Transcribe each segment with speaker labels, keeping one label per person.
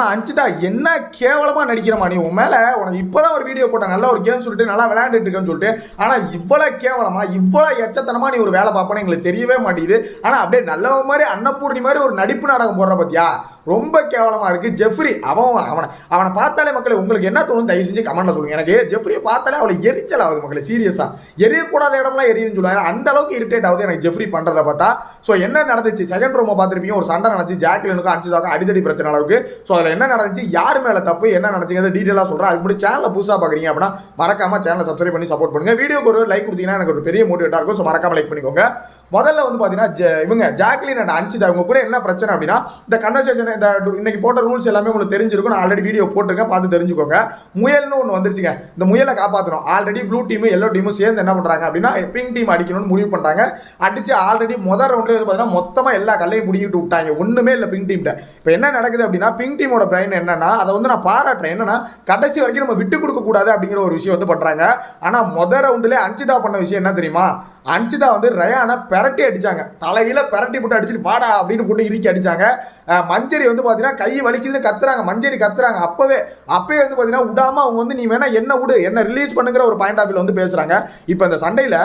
Speaker 1: அஞ்சுதா என்ன கேவலமா நடிக்கிறமா நீ? உன் மேல உனக்கு இப்போதான் ஒரு வீடியோ போட்ட நல்ல ஒரு கேம் சொல்லிட்டு நல்லா விளையாண்டுட்டு இருக்கேன்னு சொல்லிட்டு. ஆனா இவ்வளவு கேவலமா இவ்வளவு எச்சத்தனமா நீ ஒரு வேலை பார்ப்பேன்னு எங்களுக்கு தெரியவே மாட்டேங்குது. ஆனா அப்படியே நல்ல மாதிரி அன்னபூர்ணி மாதிரி ஒரு நடிப்பு நாடகம் போடுற பத்தியா? ரொம்ப கேவலமாக இருக்குது ஜெஃப்ரி அவன் அவனை அவனை பார்த்தாலே மக்களை உங்களுக்கு என்ன தோணும் தயவு செஞ்சு கமெண்ட்டில் சொல்லுங்கள் எனக்கு ஜெஃப்ரியை பார்த்தாலே அவளை எரிச்சல் ஆகுது மக்களை சீரியஸாக எரியக்கூடாத இடம்லாம் எரியுதுன்னு சொல்லுவாங்க. அந்த அளவுக்கு இரிட்டேட் ஆகுது எனக்கு ஜெஃப்ரி பண்ணுறதை பார்த்தா. ஸோ என்ன நடந்துச்சு? செகண்ட் ரூமை பார்த்துருப்பீங்க. ஒரு சண்டை நடந்துச்சு. ஜாக்லினுக்கும் அடிச்சதாக்கும் அடிதடி பிரச்சனை அளவுக்கு. ஸோ அதில் என்ன நடந்துச்சு? யார் மேலே தப்பு? என்ன நடந்துச்சுங்கிறது டீட்டெயிலாக சொல்கிறேன் அதுக்கு முடி சேனலை புதுசாக பார்க்குறீங்க அப்படின்னா மறக்காமல் சேனலை சப்ஸ்கிரைப் பண்ணி சப்போர்ட் பண்ணுங்கள் வீடியோக்கு ஒரு லைக் கொடுத்தீங்கன்னா எனக்கு ஒரு பெரிய மோட்டிவேட்டாக இருக்கும். ஸோ மறக்காமல் லைக் பண்ணிக்கோங்க. முதல்ல வந்து பார்த்தீங்கன்னா இவங்க ஜாக்லின் அண்ட் அன்சிதா இவங்க கூட என்ன பிரச்சனை அப்படின்னா இந்த கன்வர்சேஷன் இந்த இன்னைக்கு போட்ட ரூல்ஸ் எல்லாமே உங்களுக்கு தெரிஞ்சிருக்கும். நான் ஆல்ரெடி வீடியோ போட்டிருக்கேன் பார்த்து தெரிஞ்சுக்கோங்க. முயல்னு ஒன்று வந்துருச்சுங்க. இந்த முயலை காப்பாற்றணும் ஆல்ரெடி ப்ளூ டீமும் எல்லோ டீமும் சேர்ந்து என்ன பண்ணுறாங்க அப்படின்னா பிங்க் டீம் அடிக்கணும்னு முடிவு பண்ணுறாங்க அடித்து ஆல்ரெடி முதல் ரவுண்ட்லேயே வந்து பார்த்தீங்கன்னா மொத்தமாக எல்லா கல்லையும் பிடிக்கிட்டு விட்டாங்க. ஒன்றுமே இல்லை பிங்க் டீம்கிட்ட இப்போ என்ன நடக்குது அப்படின்னா பிங்க் டீமோட பிரைன் என்னன்னா அதை வந்து நான் பாராட்டுறேன். என்னன்னா கடைசி வரைக்கும் நம்ம விட்டு கொடுக்கக்கூடாது அப்படிங்கிற ஒரு விஷயம் வந்து பண்ணுறாங்க ஆனால் முத ரவுண்டில் அன்சிதா பண்ண விஷயம் என்ன தெரியுமா? அன்சிதா வந்து ரயானை பெரட்டி அடித்தாங்க தலையில் பெரட்டி போட்டு அடிச்சுட்டு வாடா அப்படின்னு போட்டு இறுக்கி அடித்தாங்க மஞ்சரி வந்து பார்த்தீங்கன்னா கை வலிக்குதுன்னு கத்துறாங்க. மஞ்சரி கத்துறாங்க. அப்போவே அப்பவே வந்து பார்த்தீங்கன்னா விடாமல் அவங்க வந்து நீ வேணால் என்ன விடு என்ன ரிலீஸ் பண்ணுங்கிற ஒரு பாயிண்ட் ஆஃப் வந்து பேசுகிறாங்க இப்போ இந்த சண்டையில்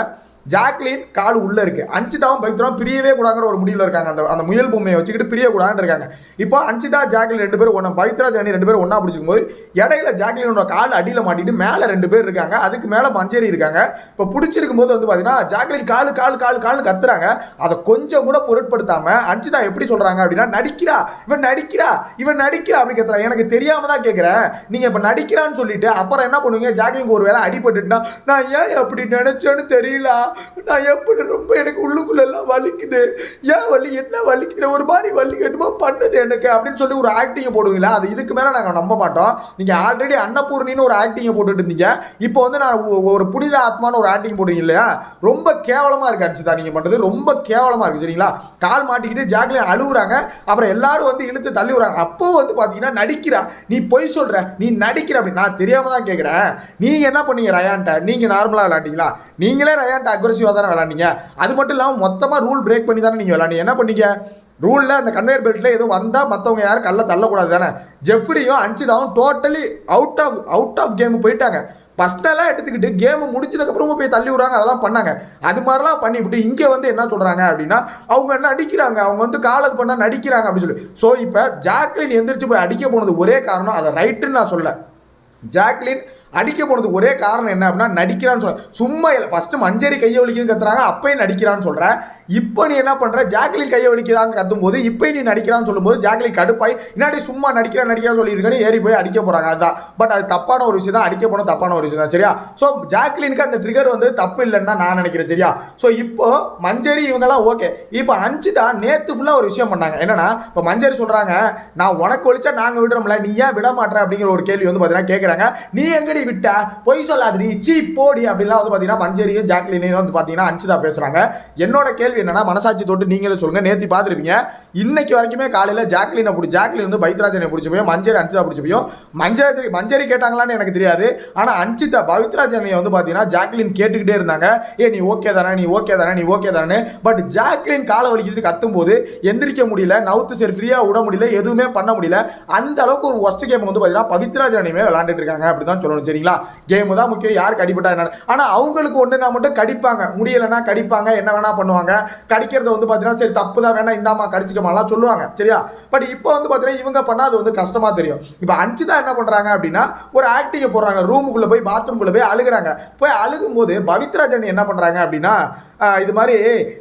Speaker 1: ஜாக்லின் கால் உள்ளே இருக்கு. அன்சிதாவும் பைத்ரா பிரியவே கூடாங்கிற ஒரு முடிவில் இருக்காங்க. அந்த அந்த முயல் பொம்மையை வச்சுக்கிட்டு பிரிய கூடாதுன்னு இருக்காங்க. இப்போ அன்சிதா ஜாக்லின் ரெண்டு பேரும் ஒன்றா பவித்ரா ஜானி ரெண்டு பேரும் ஒன்றா பிடிச்சிக்கும் போது இடையில ஜாக்லினோட கால் அடியில் மாட்டிட்டு மேலே ரெண்டு பேர் இருக்காங்க. அதுக்கு மேலே மஞ்சேரி இருக்காங்க. இப்போ பிடிச்சிருக்கும் போது வந்து பார்த்தீங்கன்னா ஜாக்லின் காலு காலு காலு கால்னு கத்துறாங்க. அதை கொஞ்சம் கூட பொருட்படுத்தாமல் அன்சிதா எப்படி சொல்கிறாங்க அப்படின்னா நடிக்கிறா இவன் நடிக்கிறா இவன் நடிக்கிறா அப்படி கத்துறாங்க எனக்கு தெரியாமல் தான் கேட்குறேன் நீங்கள் இப்போ நடிக்கிறான்னு சொல்லிட்டு அப்புறம் என்ன பண்ணுவீங்க? ஜாக்லினுக்கு ஒரு வேளை அடிபட்டுட்டுனா நான் ஏன் அப்படி நினச்சேன்னு தெரியல நான் எப்படி ரொம்ப எனக்கு உள்ளுக்குள்ள எல்லாம் வலிக்குது? ஏன் வலி? என்ன வலிக்குது? ஒரு மாதிரி வலி கட்டுமா பண்ணுது எனக்கு அப்படின்னு சொல்லி ஒரு ஆக்டிங்கை போடுவீங்களா? அது இதுக்கு மேலே நாங்கள் நம்ப மாட்டோம். நீங்கள் ஆல்ரெடி அன்னபூர்ணின்னு ஒரு ஆக்டிங்கை போட்டுட்டு இருந்தீங்க. இப்போ வந்து நான் ஒரு புனித ஆத்மான்னு ஒரு ஆக்டிங் போடுறீங்க இல்லையா? ரொம்ப கேவலமாக இருக்கு அனுச்சிதா நீங்கள் பண்ணுறது ரொம்ப கேவலமாக இருக்கு சரிங்களா? கால் மாட்டிக்கிட்டு ஜாக்லின் அழுகுறாங்க அப்புறம் எல்லாரும் வந்து இழுத்து தள்ளி விடுறாங்க. அப்போ வந்து பார்த்தீங்கன்னா நடிக்கிறா நீ பொய் சொல்ற நீ நடிக்கிற அப்படி நான் தெரியாமல் தான் கேட்குறேன் நீங்க என்ன பண்ணீங்க ரயான்ட்ட? நீங்க நார்மலாக விளாண்டிங்களா நீங்களே ரயான்ட்ட அக்ரஸிவாக தானே விளாண்டீங்க அது மட்டும் இல்லாமல் மொத்தமாக ரூல் பிரேக் பண்ணி தானே நீங்கள் விளாண்டீங்க என்ன பண்ணீங்க? ரூலில் அந்த கன்வேயர் பெல்ட்டில் எதுவும் வந்தால் மற்றவங்க யாரும் கல்ல தள்ளக்கூடாது தானே. ஜெஃப்ரியும் அன்சிதாவும் totally out of out of game போயிட்டாங்க. பர்சனலாக எடுத்துக்கிட்டு கேம் முடிச்சதுக்கப்புறமா போய் தள்ளி விடுறாங்க. அதெல்லாம் பண்ணாங்க. அது மாதிரிலாம் பண்ணிவிட்டு இங்கே வந்து என்ன சொல்கிறாங்க அப்படின்னா அவங்க என்ன நடிக்கிறாங்க. அவங்க வந்து காலது பண்ணால் நடிக்கிறாங்க அப்படின்னு சொல்லி. ஸோ இப்போ ஜாக்லின் எந்திரிச்சு போய் அடிக்க போனது ஒரே காரணம் அதை ரைட்டுன்னு நான் சொல்ல ஜாக்லின் அடிக்க போனதுக்கு ஒரே காரணம் என்ன அப்படின்னா நடிக்கிறான்னு சொல்ற சும்மா இல்லை ஃபஸ்ட்டு மஞ்சரி கையை வலிக்குதுன்னு கத்துறாங்க அப்பயும் நடிக்கிறான்னு சொல்கிறேன் இப்போ நீ என்ன பண்ணுற ஜாக்லின் கையை வலிக்கிறாங்க கத்தும் போது இப்போயும் நீ நடிக்கிறான்னு சொல்லும்போது ஜாக்லின் கடுப்பாய் இன்னாடி சும்மா நடிக்கிறா நடிக்கிறா சொல்லியிருக்கேன்னு ஏறி போய் அடிக்க போகிறாங்க அதுதான். பட் அது தப்பான ஒரு விஷயம் தான் அடிக்க போன தப்பான ஒரு விஷயம் தான் சரியா? ஸோ ஜாக்லினுக்கு அந்த ட்ரிகர் வந்து தப்பு இல்லைன்னு தான் நான் நினைக்கிறேன் சரியா? ஸோ இப்போ மஞ்சரி இவங்கெல்லாம் ஓகே இப்போ அஞ்சுதா நேற்று ஃபுல்லாக ஒரு விஷயம் பண்ணாங்க. என்னன்னா இப்போ மஞ்சரி சொல்கிறாங்க நான் உனக்கு ஒழிச்சா நாங்கள் விடுறோம்ல நீ ஏன் விட மாட்டேற? அப்படிங்கிற ஒரு கேள்வி வந்து பார்த்தீங்கன்னா கேட்குறாங்க நீ எங்கடி விட்ட? பொய் சொல்லாதடி. சீ போடி அப்படிலாம் வந்து பார்த்தீங்கன்னா மஞ்சரியும் ஜாக்லினையும் வந்து பார்த்தீங்கன்னா அஞ்சுதா பேசுறாங்க. என்னோட கேள்வி என்னன்னா மனசாட்சி தொட்டு நீங்களே சொல்லுங்க. நேற்று பார்த்துருப்பீங்க. இன்னைக்கு வரைக்குமே காலையில் ஜாக்லினை பிடிச்சி ஜாக்லின் வந்து பைத்ராஜனை பிடிச்சி போய் மஞ்சரி அன்சிதா பிடிச்சி போயும் மஞ்சரி மஞ்சரி கேட்டாங்களான்னு எனக்கு தெரியாது. ஆனால் அன்சிதா பவித்ராஜனையை வந்து பார்த்தீங்கன்னா ஜாக்லின் கேட்டுக்கிட்டே இருந்தாங்க. ஏ நீ ஓகே தானே நீ ஓகே தானே நீ ஓகே தானே. பட் ஜாக்லின் காலை வலிக்கிறது கத்தும் போது எந்திரிக்க முடியல நவுத்து சரி ஃப்ரீயாக விட முடியல எதுவுமே பண்ண முடியல. அந்த அளவுக்கு ஒரு ஒஸ்ட் கேம் வந்து பார்த்தீங்கன்னா பவித்ராஜனையுமே விளாண்டுட்டு இருக்காங்க அப்படி தான் சொல்லணும் சரிங்களா? கேமு தான் முக்கியம். யார் கடிப்பட்டா என்ன ஆனால் அவங்களுக்கு ஒன்றுனா மட்டும் கடிப்பாங்க. முடியலைன்னா கடிப்பாங்க. என்ன வேணா பண்ணுவாங்க. கடிக்கிறது வந்து பார்த்தீங்கன்னா சரி தப்பு தான் வேணா இந்தாமா கடிச்சிக்கமாலாம் சொல்லுவாங்க. சரியா? பட் இப்போ வந்து பார்த்தீங்கன்னா இவங்க பண்ணால் அது வந்து கஷ்டமாக தெரியும். இப்போ அஞ்சு தான் என்ன பண்ணுறாங்க அப்படின்னா ஒரு ஆக்டிங்கை போடுறாங்க. ரூமுக்குள்ளே போய் பாத்ரூம்குள்ளே போய் அழுகுறாங்க. போய் அழுகும்போது பவித்ராஜன் என்ன பண்ணுறாங்க அப்படின்னா இது மாதிரி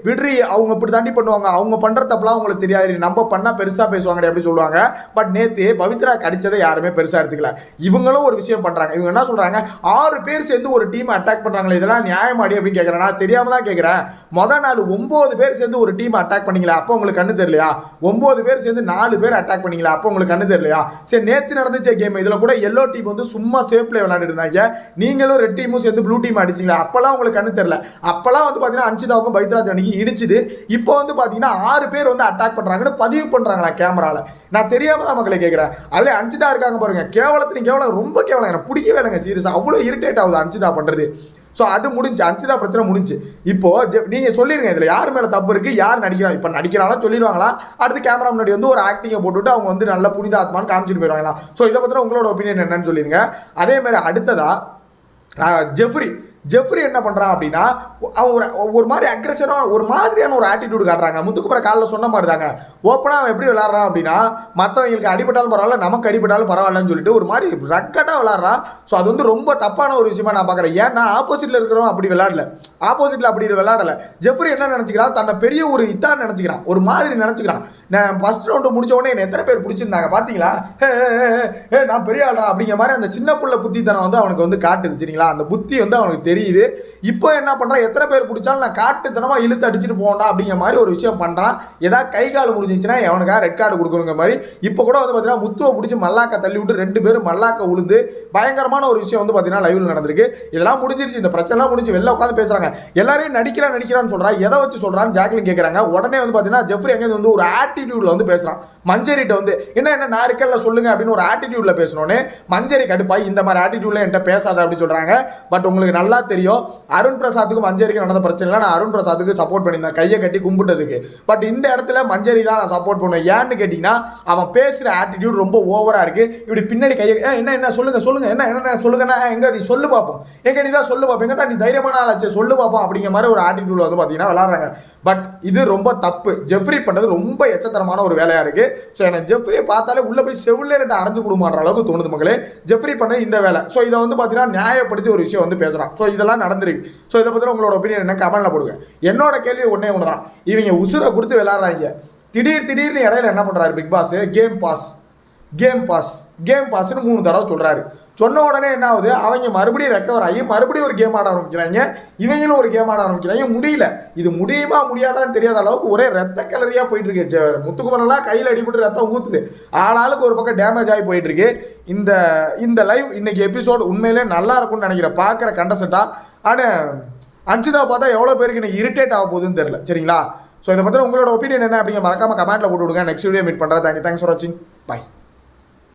Speaker 1: விட்ரி அவங்க இப்படி தாண்டி பண்ணுவாங்க. அவங்க பண்ணுற தப்புலாம் அவங்களுக்கு தெரியாது. நம்ம பண்ணால் பெருசாக பேசுவாங்க அப்படின்னு சொல்லுவாங்க. பட் நேற்று பவித்ரா கடிச்சதை யாருமே பெருசாக எடுத்துக்கல. இவங்களும் ஒரு விஷயம் பண்ணுறாங்க இவங்க என்ன சொல்கிறாங்க ஆறு பேர் சேர்ந்து ஒரு டீம் அட்டாக் பண்ணுறாங்களே இதெல்லாம் நியாயமாடி அப்படின்னு கேட்குறேன் நான் தெரியாமல் தான் கேட்குறேன் மொதல் நாள் ஒம்பது பேர் சேர்ந்து ஒரு டீம் அட்டாக் பண்ணிங்களா அப்போ உங்களுக்கு கண்ணு தெரியலையா? ஒம்பது பேர் சேர்ந்து நாலு பேர் அட்டாக் பண்ணிங்களா அப்போ உங்களுக்கு கண்ணு தெரியலையா? சரி நேற்று நடந்துச்ச கேம் இதில் கூட எல்லோ டீம் வந்து சும்மா சேஃப் பிளே விளையாண்டுட்டு இருந்தாங்க. நீங்களும் ரெட் டீமும் சேர்ந்து ப்ளூ டீம் அடிச்சிங்களா அப்போல்லாம் உங்களுக்கு கண்ணு தெரியல. அப்போல்லாம் வந்து பார்த்தீங்கன்னா அன்சிதாவுக்கும் பைத்ராஜ் அன்னைக்கு இடிச்சுது. இப்போ வந்து பார்த்தீங்கன்னா ஆறு பேர் வந்து அட்டாக் பண்ணுறாங்கன்னு பதிவு பண்ணுறாங்களா கேமராவில் நான் தெரியாமல் தான் மக்களை கேட்குறேன் அதில் அஞ்சுதா இருக்காங்க பாருங்க. கேவலத்தின் கேவலம். ரொம்ப கேவலம். எனக்கு பிடிக்கவே இல்லைங்க சீரியஸாக அவ்வளோ இரிட்டேட் ஆகுது அஞ்சுதா பண்ணுறது ஸோ அது முடிஞ்சு. அன்சிதா பிரச்சனை முடிஞ்சு. இப்போ ஜெ- சொல்லிடுங்க சொல்லிருங்க. யார் மேலே தப்பு இருக்குது யார் நடிக்கிறா? இப்போ நடிக்கிறாங்களா? சொல்லிடுவாங்களா? அடுத்து கேமரா முன்னாடி வந்து ஒரு ஆக்டிங்கை போட்டுவிட்டு அவங்க வந்து நல்ல புனித ஆத்மான்னு காமிச்சிட்டு போயிடுவாங்களா? ஸோ இதை பற்றின உங்களோட ஒப்பீனியன் என்னன்னு சொல்லிடுங்க அதே மாதிரி ஜெஃப்ரி. ஜெஃப்ரி என்ன பண்ணுறான் அப்படின்னா அவன் ஒரு ஒரு மாதிரி அக்ரெஷனாக ஒரு மாதிரியான ஒரு ஆட்டிடியூட் காட்டுறாங்க. முத்துக்குப்புற காலில் சொன்ன மாதிரி தாங்க ஓப்பனாக அவன் எப்படி விளாட்றான் அப்படின்னா மற்றவங்களுக்கு அடிபட்டாலும் பரவாயில்ல நமக்கு அடிபட்டாலும் பரவாயில்லன்னு சொல்லிட்டு ஒரு மாதிரி ரக்கட்டாக விளாட்றான் ஸோ அது வந்து ரொம்ப தப்பான ஒரு விஷயமா நான் பார்க்குறேன். ஏன்னா ஆப்போசிட்டில் இருக்கிறவன் அப்படி விளாடல ஆப்போசிட்டில் அப்படி விளாடல ஜெஃப்ரி என்ன நினச்சிக்கிறான்? தன்னை பெரிய ஒரு இதாக நினச்சிக்கிறான். ஒரு மாதிரி நினச்சிக்கிறான். நான் ஃபஸ்ட் ரவுண்டு முடிச்ச உடனே என்னை எத்தனை பேர் பிடிச்சிருந்தாங்க பார்த்தீங்களா ஹே, ஹே, நான் பெரிய ஆள்றா அப்படிங்கிற மாதிரி அந்த சின்ன புள்ள புத்தித்தனம் வந்து அவனுக்கு வந்து காட்டுது சரிங்களா? அந்த புத்தி வந்து அவனுக்கு தெரியுது. இப்போ என்ன பண்ணுறான் எத்தனை பேர் பிடிச்சாலும் நான் காட்டுத்தனமாக இழுத்து அடிச்சுட்டு போகண்டா அப்படிங்கிற மாதிரி ஒரு விஷயம் பண்ணுறான் ஏதாவது கை கால் முடிஞ்சிச்சுன்னா எவனுக்காக ரெட் கார்டு கொடுக்கணுங்க மாதிரி. இப்போ கூட வந்து பார்த்தீங்கன்னா முத்துவை பிடிச்சி மல்லாக்கா தள்ளி விட்டு ரெண்டு பேரும் மல்லாக்க உளுந்து பயங்கரமான ஒரு விஷயம் வந்து பார்த்தீங்கன்னா லைவில் நடந்திருக்கு. இதெல்லாம் முடிஞ்சிருச்சு. இந்த பிரச்சனைலாம் முடிஞ்சு வெளில உட்காந்து பேசுகிறாங்க எல்லாரையும் நடிக்கிறான் நடிக்கிறான்னு சொல்கிறான் எதை வச்சு சொல்கிறான்னு ஜாக்லின் கேட்குறாங்க உடனே வந்து பார்த்தீங்கன்னா ஜெஃப்ரி அங்கேருந்து வந்து ஒரு ஆட்டிடியூடில் வந்து பேசுகிறான் மஞ்சரிட்ட வந்து என்ன என்ன நான் இருக்கல சொல்லுங்க அப்படின்னு ஒரு ஆட்டிடியூடில் பேசணுன்னே மஞ்சரி கடுப்பாய் இந்த மாதிரி ஆட்டிடியூடில் என்கிட்ட பேசாத அப்படின்னு சொல்கிறாங்க பட் உங்களுக்கு நல்லா தெரியும். அருண் பிரசாத்துக்கும் மஞ்சரிக்கும் நடந்த பிரச்சனை நான் அருண் பிரசாத்துக்கு சப்போர்ட் பண்ணியிருந்தேன். கையை கட்டி கும்பிட்டதுக்கு. பட் இந்த இடத்துல மஞ்சரி தான் நான் சப்போர்ட் பண்ணுவேன். ஏன்னு கேட்டிங்கன்னா அவன் பேசுகிற ஆட்டிடியூட் ரொம்ப ஓவராக இருக்கு. இப்படி பின்னாடி கையை என்ன என்ன சொல்லுங்க சொல்லுங்க என்ன என்ன சொல்லுங்கண்ணா எங்க நீ சொல்லு பார்ப்போம் எங்க நீ தான் சொல்லு பார்ப்போம் எங்க தான் நீ தைரியமான ஆளாச்சு சொல்லு பார்ப்போம் அப்படிங்கிற மாதிரி ஒரு ஆட்டிடியூட் வந்து பார்த்தீங்கன்னா விளாட்றாங்க பட் இது ரொம்ப தப்பு. ஜெஃப்ரி பண்ணது ரொம்ப எச்சத்தரமான ஒரு வேலையாக இருக்கு. ஸோ எனக்கு ஜெஃப்ரியை பார்த்தாலே உள்ள போய் செவிலே ரெண்டு அரைஞ்சு கொடுமான்ற அளவுக்கு தோணுது மக்களே. ஜெஃப்ரி பண்ண இந்த வேலை. ஸோ இதை வந்து பார்த்தீங்கன்னா நியாயப்படுத்தி ஒரு விஷயம் வந்து பேசுகிறான் ஸோ இதெல்லாம் நடந்திருக்கு. ஸோ இதை பற்றி உங்களோட ஒப்பீனியன் என்ன? கமெண்ட்ல போடுங்க. என்னோட கேள்வி ஒன்றே ஒன்று தான் இவங்க உசுரை கொடுத்து விளாட்றாங்க திடீர் திடீர்னு இடையில என்ன பண்ணுறாரு Bigg Boss game boss game boss game பாஸ்னு மூணு தடவை சொல்கிறாரு சொன்ன உடனே என்ன ஆகுது? அவங்க மறுபடியும் ரெக்கவர் ஆகி மறுபடியும் ஒரு கேம் ஆட ஆரம்பிக்கிறாங்க. இவங்களும் ஒரு கேம் ஆட ஆரம்பிக்கிறாங்க. முடியல. இது முடியுமா முடியாதான்னு தெரியாத அளவுக்கு ஒரே ரத்த கலரியாக போயிட்டு இருக்கு. முத்துக்குமரெல்லாம் கையில் அடிபட்டு ரத்தம் ஊற்றுது ஆளாளுக்கு ஒரு பக்கம் டேமேஜ் ஆகி போயிட்டு இருக்கு. இந்த இந்த லைவ் இன்னைக்கு எபிசோடு உண்மையிலே நல்லா இருக்கும்னு நினைக்கிறேன். பார்க்குற கண்டசென்ட்டா ஆனால் அன்சிதா பார்த்தா எவ்வளோ பேருக்கு இன்னைக்கு இரிட்டேட் ஆக போகுதுன்னு தெரியல. சரிங்களா? ஸோ இதை பற்றி உங்களோட ஒப்பீனியன் என்ன அப்படிங்க மறக்காம கமெண்ட்டில் போட்டு விடுங்க. நெக்ஸ்ட் வீடியோ மீட் பண்ணுறேன் தேங்க்யூ தேங்க்ஸ் ஃபார் வாட்சிங் பை